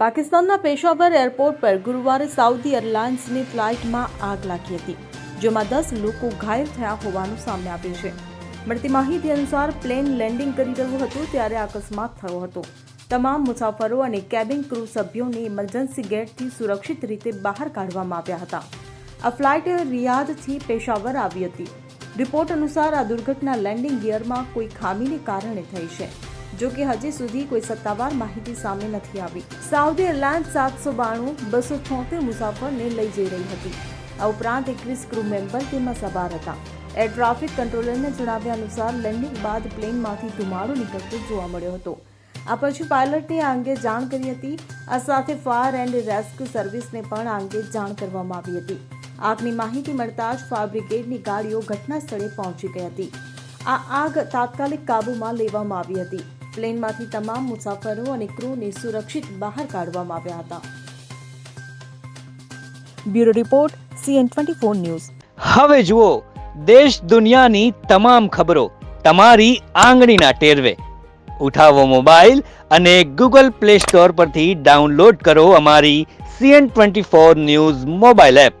પાકિસ્તાનના પેશાવર એરપોર્ટ પર ગુરુવારે સાઉદી એરલાઇન્સની ફ્લાઇટમાં આગ લાગી હતી, જેમાં દસ લોકો ઘાયલ થયા હોવાનું સામે આવ્યું છે. મળતી માહિતી અનુસાર પ્લેન લેન્ડિંગ કરી રહ્યું હતું ત્યારે અકસ્માત થયો હતો. તમામ મુસાફરો અને કેબિન ક્રૂ સભ્યોને ઇમરજન્સી ગેટથી સુરક્ષિત રીતે બહાર કાઢવામાં આવ્યા હતા. આ ફ્લાઇટ રિયાદથી પેશાવર આવી હતી. રિપોર્ટ અનુસાર આ દુર્ઘટના લેન્ડિંગ ગિયરમાં કોઈ ખામીને કારણે થઈ છે. જો કે હજી સુધી કોઈ સત્તાવાર માહિતી સામે નથી આવી. સાઉદી એરલાઇન્સ સાતસો બાણું, બસો છોતેર મુસાફરને લઈ જઈ રહી હતી. આ ઉપરાંત એકવીસ ક્રૂ મેમ્બર તેમાં સવાર હતા. એર ટ્રાફિક કંટ્રોલરને જણાવ્યા અનુસાર લેન્ડિંગ બાદ પ્લેનમાંથી ધુમાડો નીકળતો જોવા મળ્યો હતો. આ પછી પાયલટને આ અંગે જાણ કરી હતી. આ સાથે ફાયર એન્ડ રેસ્ક્યુ સર્વિસને પણ આ અંગે જાણ કરવામાં આવી હતી. આગની માહિતી મળતા જ ફાયર બ્રિગેડની ગાડીઓ ઘટના સ્થળે પહોંચી ગઈ હતી. આ આગ તાત્કાલિક કાબૂમાં લેવામાં આવી હતી. પ્લેનમાંથી તમામ મુસાફરો અને ક્રૂને સુરક્ષિત બહાર કાઢવામાં આવ્યા હતા. Bureau report, CN twenty four news. હવે જુઓ, દેશ દુનિયાની તમામ ખબરો તમારી આંગળીના ટેરવે. ઉઠાવો મોબાઈલ અને ગૂગલ પ્લે સ્ટોર પરથી ડાઉનલોડ કરો અમારી CN twenty four news mobile app.